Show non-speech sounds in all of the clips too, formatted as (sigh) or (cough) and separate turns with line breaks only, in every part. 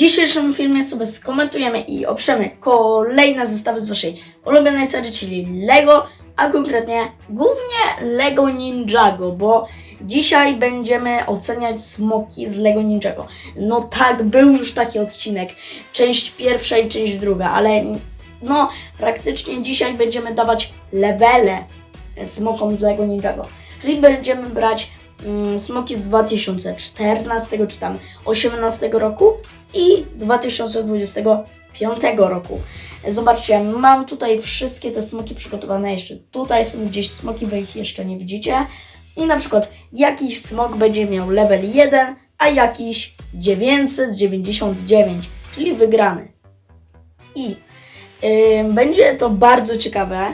dzisiejszym filmie sobie skomentujemy i oprzemy kolejne zestawy z waszej ulubionej serii, czyli Lego, a konkretnie głównie Lego Ninjago, bo dzisiaj będziemy oceniać smoki z Lego Ninjago. No tak, był już taki odcinek, część pierwsza i część druga, ale no praktycznie dzisiaj będziemy dawać levele smokom z Lego Ninjago. Czyli będziemy brać mm, smoki z 2014 czy tam 18 roku i 2025 roku. Zobaczcie, mam tutaj wszystkie te smoki przygotowane jeszcze. Tutaj są gdzieś smoki, wy ich jeszcze nie widzicie. I na przykład jakiś smok będzie miał level 1, a jakiś 999, czyli wygrany. I Ym, będzie to bardzo ciekawe,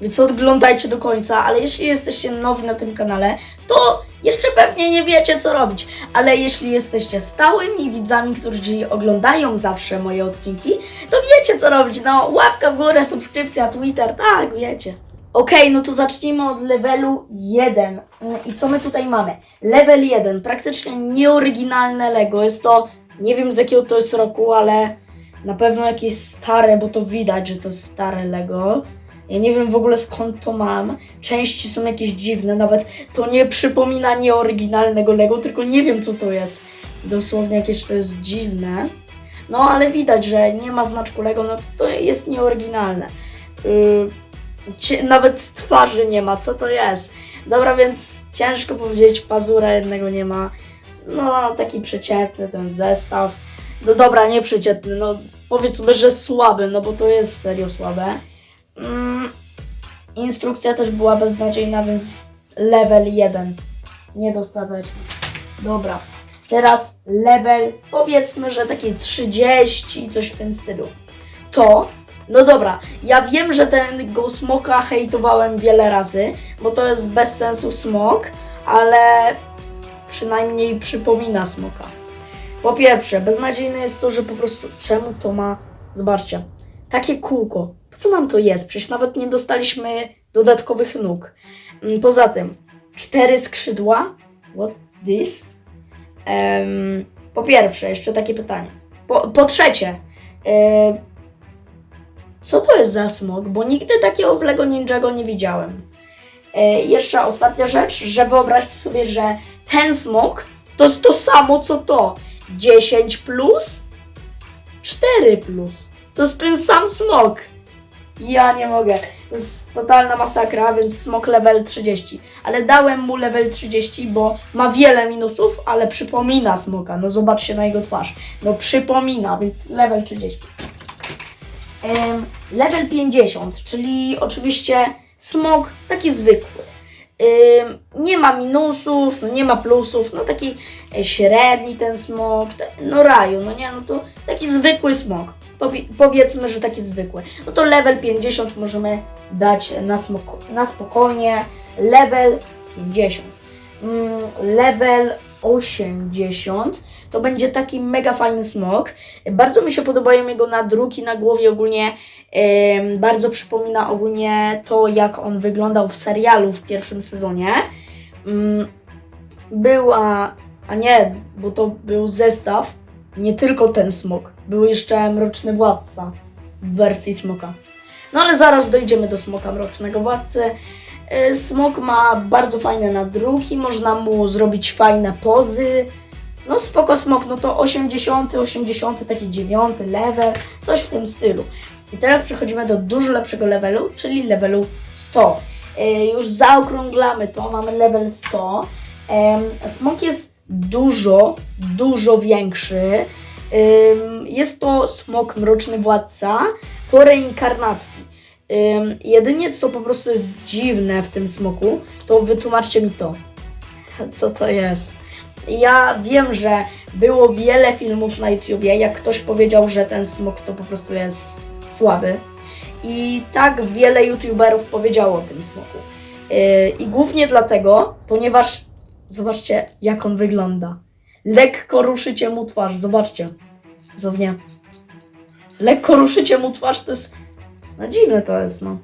więc oglądajcie do końca, ale jeśli jesteście nowi na tym kanale, to jeszcze pewnie nie wiecie co robić, ale jeśli jesteście stałymi widzami, którzy oglądają zawsze moje odcinki, to wiecie co robić, no łapka w górę, subskrypcja, Twitter, tak, wiecie. Okej, no to zacznijmy od levelu 1. Ym, I co my tutaj mamy? Level 1, praktycznie nieoryginalne Lego, jest to, nie wiem z jakiego to jest roku, ale na pewno jakieś stare, bo to widać, że to stare Lego. Ja nie wiem w ogóle skąd to mam. Części są jakieś dziwne, nawet to nie przypomina nieoryginalnego Lego, tylko nie wiem co to jest. Dosłownie jakieś to jest dziwne. No ale widać, że nie ma znaczku Lego, no to jest nieoryginalne. Yy, nawet twarzy nie ma, co to jest? Dobra, więc ciężko powiedzieć, pazura jednego nie ma. No taki przeciętny ten zestaw. No dobra, nie przeciętny, no powiedzmy, że słaby, no bo to jest serio słabe. Mm, instrukcja też była beznadziejna, więc level 1. Niedostateczny. Dobra. Teraz level, powiedzmy, że taki 30, coś w tym stylu. To, no dobra, ja wiem, że tego smoka hejtowałem wiele razy, bo to jest bez sensu smok, ale przynajmniej przypomina smoka. Po pierwsze, beznadziejne jest to, że po prostu czemu to ma. Zobaczcie, takie kółko. Po co nam to jest? Przecież nawet nie dostaliśmy dodatkowych nóg. Mm, Poza tym, cztery skrzydła. What this? Em, po pierwsze, jeszcze takie pytanie. Po, po trzecie, co to jest za smok? Bo nigdy takiego w Lego Ninjago nie widziałem. E, jeszcze ostatnia rzecz, że wyobraźcie sobie, że ten smok to jest to samo co to. 10 plus 4 plus. To jest ten sam smok. Ja nie mogę. To jest totalna masakra, więc smok level 30. Ale dałem mu level 30, bo ma wiele minusów, ale przypomina smoka. No zobaczcie na jego twarz. No przypomina, więc level 30. Em, level 50, czyli oczywiście smok taki zwykły. Nie ma minusów, no nie ma plusów, no taki e, średni ten smok, no raju, no nie, no to taki zwykły smok. Powie, powiedzmy, że taki zwykły. No to level 50 możemy dać na, na spokojnie. Level 50. Mm, level 80 to będzie taki mega fajny smok. Bardzo mi się podobają jego nadruki na głowie ogólnie. Em, bardzo przypomina ogólnie to, jak on wyglądał w serialu w pierwszym sezonie. Mm, była, a nie, bo to był zestaw, nie tylko ten smok. Był jeszcze Mroczny Władca w wersji smoka. No ale zaraz dojdziemy do smoka Mrocznego Władcy. Y, Smok ma bardzo fajne nadruki, można mu zrobić fajne pozy. No spoko smok, no to 80, 80, taki 9 level, coś w tym stylu. I teraz przechodzimy do dużo lepszego levelu, czyli levelu 100. E, już zaokrąglamy to, mamy level 100. Em, smok jest dużo, dużo większy. Jest to smok mroczny władca po reinkarnacji. Jedynie co po prostu jest dziwne w tym smoku, to wytłumaczcie mi to. (laughs) Co to jest? Ja wiem, że było wiele filmów na YouTubie, jak ktoś powiedział, że ten smok to po prostu jest słaby. I tak wiele YouTuberów powiedziało o tym smoku. Yy, I głównie dlatego, ponieważ zobaczcie, jak on wygląda. Lekko ruszycie mu twarz, zobaczcie. Zownie. Lekko ruszycie mu twarz, to jest. No dziwne to jest, no.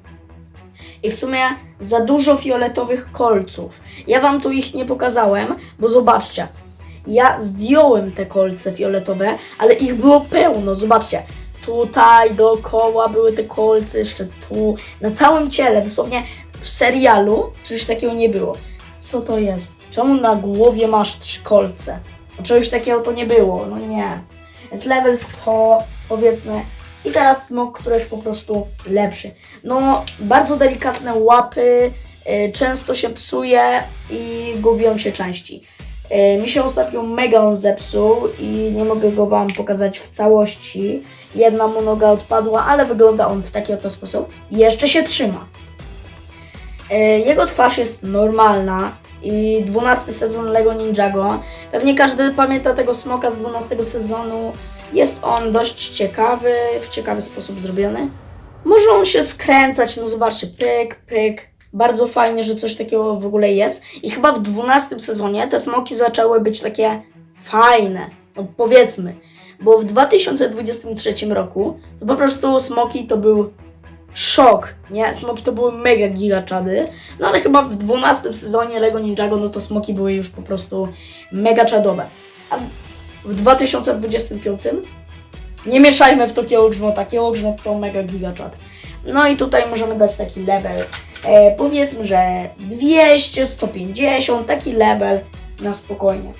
I w sumie za dużo fioletowych kolców. Ja wam tu ich nie pokazałem, bo zobaczcie. Ja zdjąłem te kolce fioletowe, ale ich było pełno, zobaczcie. Tutaj dookoła były te kolce, jeszcze tu, na całym ciele, dosłownie w serialu czegoś takiego nie było. Co to jest? Czemu na głowie masz trzy kolce? Czegoś takiego to nie było, no nie. Jest level 100, powiedzmy. I teraz smok, który jest po prostu lepszy. No, bardzo delikatne łapy, y, często się psuje i gubią się części. Y, Mi się ostatnio mega on zepsuł i nie mogę go Wam pokazać w całości. Jedna mu noga odpadła, ale wygląda on w taki oto sposób. Jeszcze się trzyma. Y, Jego twarz jest normalna i 12 sezon Lego Ninjago. Pewnie każdy pamięta tego smoka z 12 sezonu. Jest on dość ciekawy, w ciekawy sposób zrobiony. Może on się skręcać, no zobaczcie, pyk, pyk. Bardzo fajnie, że coś takiego w ogóle jest. I chyba w 12 sezonie te smoki zaczęły być takie fajne, no powiedzmy. Bo w 2023 roku to po prostu smoki to był szok, nie? Smoki to były mega gigaczady. No ale chyba w 12 sezonie Lego Ninjago, no to smoki były już po prostu mega czadowe. A w 2025 nie mieszajmy w to kiełgrzmota. Kiełgrzmot to mega gigaczad. No i tutaj możemy dać taki level, e, powiedzmy, że 200, 150, taki level na spokojnie.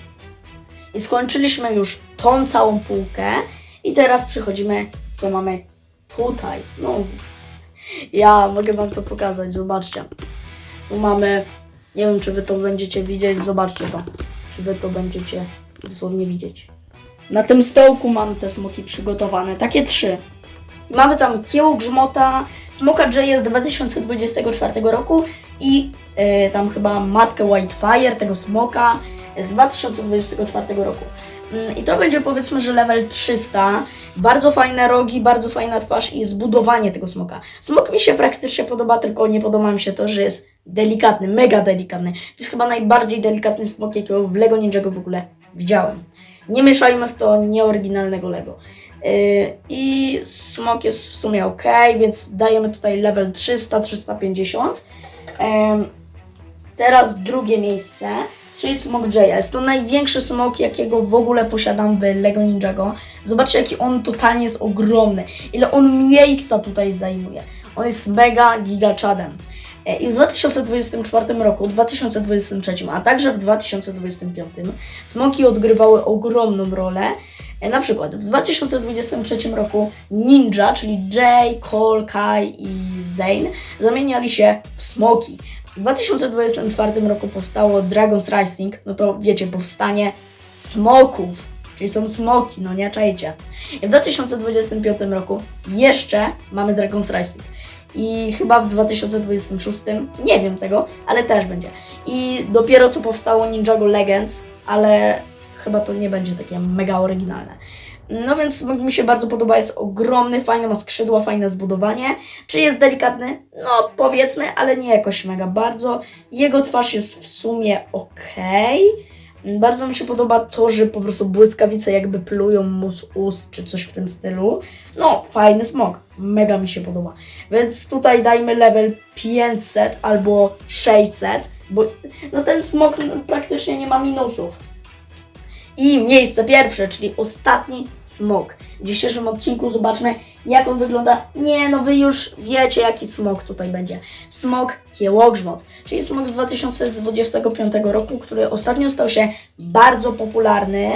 I skończyliśmy już tą całą półkę i teraz przechodzimy, co mamy tutaj. No, ja mogę wam to pokazać, zobaczcie. Tu mamy, nie wiem czy wy to będziecie widzieć, zobaczcie to. Czy wy to będziecie dosłownie widzieć. Na tym stołku mam te smoki przygotowane, takie trzy. Mamy tam kieł grzmota, smoka J z 2024 roku i e, tam chyba matkę Whitefire, tego smoka z 2024 roku. Mm, I to będzie powiedzmy, że level 300. Bardzo fajne rogi, bardzo fajna twarz i zbudowanie tego smoka. Smok mi się praktycznie podoba, tylko nie podoba mi się to, że jest delikatny, mega delikatny. To jest chyba najbardziej delikatny smok, jakiego w Lego Ninjago w ogóle widziałem. Nie mieszajmy w to nieoryginalnego Lego. Yy, I smok jest w sumie ok, więc dajemy tutaj level 300, 350. Em, teraz drugie miejsce, czyli smok Jaya. Jest to największy smok, jakiego w ogóle posiadam w Lego Ninjago. Zobaczcie, jaki on totalnie jest ogromny. Ile on miejsca tutaj zajmuje. On jest mega gigaczadem. E, I w 2024 roku, 2023, a także w 2025 smoki odgrywały ogromną rolę. E, Na przykład w 2023 roku Ninja, czyli Jay, Cole, Kai i Zane zamieniali się w smoki. W 2024 roku powstało Dragon's Rising, no to wiecie, powstanie smoków, czyli są smoki, no nie czajcie. I w 2025 roku jeszcze mamy Dragon's Rising. I chyba w 2026, nie wiem tego, ale też będzie. I dopiero co powstało Ninjago Legends, ale chyba to nie będzie takie mega oryginalne. No więc smok mi się bardzo podoba, jest ogromny, fajny, ma skrzydła, fajne zbudowanie. Czy jest delikatny? No powiedzmy, ale nie jakoś mega bardzo. Jego twarz jest w sumie ok. Bardzo mi się podoba to, że po prostu błyskawice jakby plują mu z ust, czy coś w tym stylu. No, fajny smok, mega mi się podoba. Więc tutaj dajmy level 500 albo 600, bo no ten smok no, praktycznie nie ma minusów. I miejsce pierwsze, czyli ostatni smok. W dzisiejszym odcinku zobaczmy, jak on wygląda. Nie, no wy już wiecie, jaki smok tutaj będzie. Smok Kiełogrzmot, czyli smok z 2025 roku, który ostatnio stał się bardzo popularny.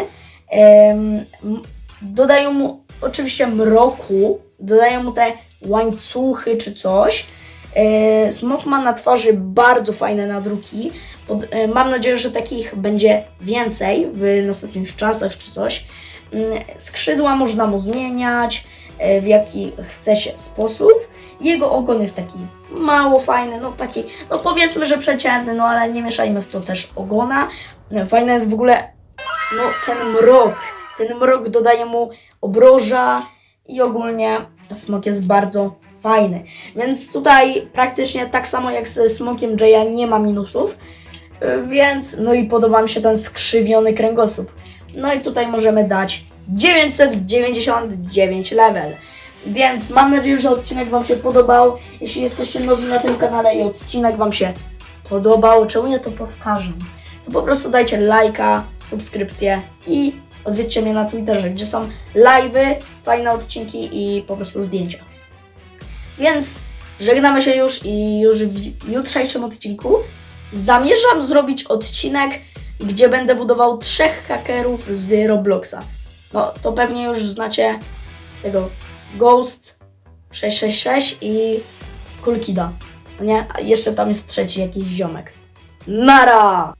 Em, m- dodają mu oczywiście mroku, dodają mu te łańcuchy czy coś. E, Smok ma na twarzy bardzo fajne nadruki. E, mam nadzieję, że takich będzie więcej w następnych czasach czy coś. Mm, Skrzydła można mu zmieniać e, w jaki chce się sposób. Jego ogon jest taki mało fajny, no taki, no powiedzmy, że przeciętny, no ale nie mieszajmy w to też ogona. Fajne jest w ogóle, no ten mrok. Ten mrok dodaje mu obroża i ogólnie smok jest bardzo fajny. Więc tutaj praktycznie tak samo jak ze smokiem Jaya nie ma minusów. Y, Więc, no i podoba mi się ten skrzywiony kręgosłup. No i tutaj możemy dać 999 level. Więc mam nadzieję, że odcinek Wam się podobał. Jeśli jesteście nowi na tym kanale i odcinek Wam się podobał, czemu nie to powtarzam? to po prostu dajcie lajka, subskrypcję i odwiedźcie mnie na Twitterze, gdzie są live'y, fajne odcinki i po prostu zdjęcia. Więc żegnamy się już i już w jutrzejszym odcinku zamierzam zrobić odcinek, gdzie będę budował trzech hakerów z Robloxa. No to pewnie już znacie tego Ghost 666 i Kulkida. No nie? A jeszcze tam jest trzeci jakiś ziomek. Nara!